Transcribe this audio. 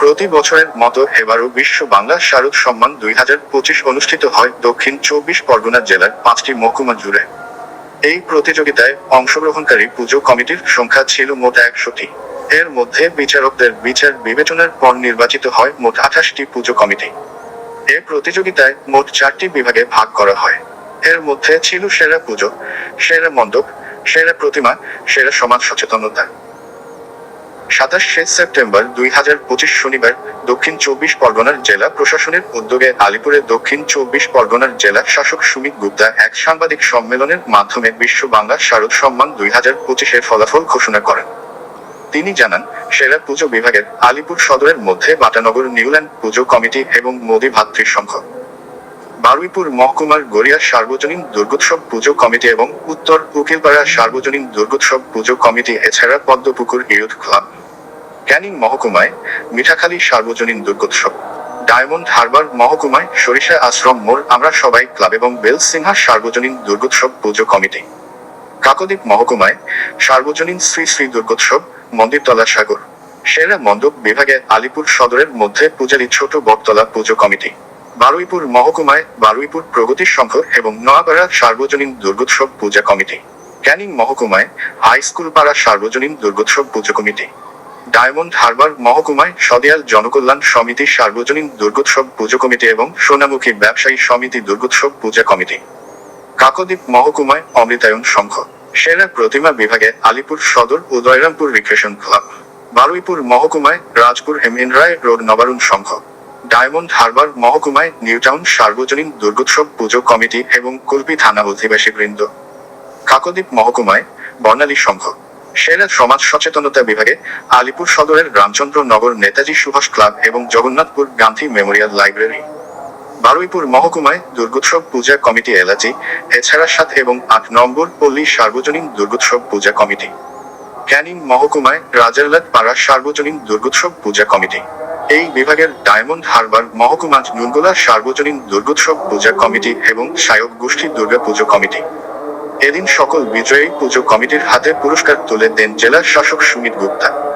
প্রতি বছরের মতো এবারও বিশ্ব বাংলা শারদ সম্মান দুই হাজার পঁচিশ অনুষ্ঠিত হয় দক্ষিণ চব্বিশ পরগনা জেলার পাঁচটি মহকুমা জুড়ে এই প্রতিযোগিতায় অংশগ্রহণকারী পুজো কমিটির সংখ্যা ছিল মোট একশোটি। এর মধ্যে বিচারকদের বিচার বিবেচনার পর নির্বাচিত হয় মোট আঠাশটি পুজো কমিটি। এ প্রতিযোগিতায় মোট চারটি বিভাগে ভাগ করা হয়। এর মধ্যে ছিল সেরা পুজো, সেরা মণ্ডপ, সেরা প্রতিমা, সেরা সমাজ সচেতনতা। সাতাশে সেপ্টেম্বর দুই হাজার পঁচিশ শনিবার দক্ষিণ চব্বিশ পরগনার জেলা প্রশাসনের উদ্যোগে আলিপুরে দক্ষিণ চব্বিশ পরগনার জেলা শাসক সুমিত গুপ্তা এক সাংবাদিক সম্মেলনের মাধ্যমে বিশ্ব বাংলা শারদ সম্মান দুই হাজার পঁচিশের ফলাফল ঘোষণা করেন। তিনি জানান, সেরা পুজো বিভাগের আলিপুর সদরের মধ্যে বাটানগর নিউল্যান্ড পুজো কমিটি এবং মোদি ভাতৃসংঘ। বারুইপুর মহকুমার গড়িয়া সার্বজনীন দুর্গোৎসব পুজো কমিটি এবং উত্তর উকিলপাড়া সার্বজনীন দুর্গোৎসব পুজো কমিটি, এছাড়া পদ্মপুকুর ইয়ুথ ক্লাব। ক্যানিং মহকুমায় মিঠাখালী সার্বজনীন দুর্গোৎসব। ডায়মন্ড হারবার মহকুমায় সরিষা আশ্রম মোড় আমরা সবাই ক্লাব এবং বেল বেলসিংহা সার্বজনীন দুর্গোৎসব পুজো কমিটি। কাকদ্বীপ মহকুমায় সার্বজনীন শ্রী শ্রী দুর্গোৎসব মন্দিরতলা সাগর। সেরা মণ্ডপ বিভাগে আলিপুর সদরের মধ্যে পূজারী ছোট বটতলা পুজো কমিটি। বারুইপুর মহকুমায় বারুইপুর প্রগতি সংঘ এবং নোয়াপাড়া সার্বজনীন দুর্গোৎসব পূজা committee. Canning মহকুমায় high school Para Sarbojanin Durgotsav Pujo committee. Diamond Harbour মহকুমায় Sadial Janakalyan Samiti সার্বজনীন দুর্গোৎসব পুজো কমিটি এবং সোনামুখী ব্যবসায়ী সমিতি দুর্গোৎসব পূজা কমিটি। কাকদ্বীপ মহকুমায় অমৃতায়ন সংঘ। সেরা প্রতিমা বিভাগে Alipur Sadar Udayrampur recreation club. Baruipur মহকুমায় Rajpur Hemen Roy road Nabarun Sangha. Diamond Harbour মহকুমায় New Town সার্বজনীন দুর্গোৎসব পুজো কমিটি এবং কুলপি থানা অধিবাসী বৃন্দ কাকদ্বীপ মহকুমায় বর্ণালী সংঘ। সেরা সমাজ সচেতনতা বিভাগে আলিপুর সদরের রামচন্দ্র নগর নেতাজি সুভাষ ক্লাব এবং জগন্নাথপুর গান্ধী মেমোরিয়াল লাইব্রেরি। বারুইপুর মহকুমায় দুর্গোৎসব পূজা কমিটি এলাচি, এছাড়া সাত এবং আট নম্বর পল্লী সার্বজনীন দুর্গোৎসব পূজা কমিটি। ক্যানিং মহকুমায় রাজারলাট পাড়া সার্বজনীন দুর্গোৎসব পূজা কমিটি। এই বিভাগের ডায়মন্ড হারবার মহকুমা নুনগোলা সার্বজনীন দুর্গোৎসব পূজা কমিটি এবং সায়ক গোষ্ঠী দুর্গা পুজো কমিটি। এদিন সকল বিজয়ী পুজো কমিটির হাতে পুরস্কার তুলে দেন জেলা শাসক সুমিত গুপ্তা।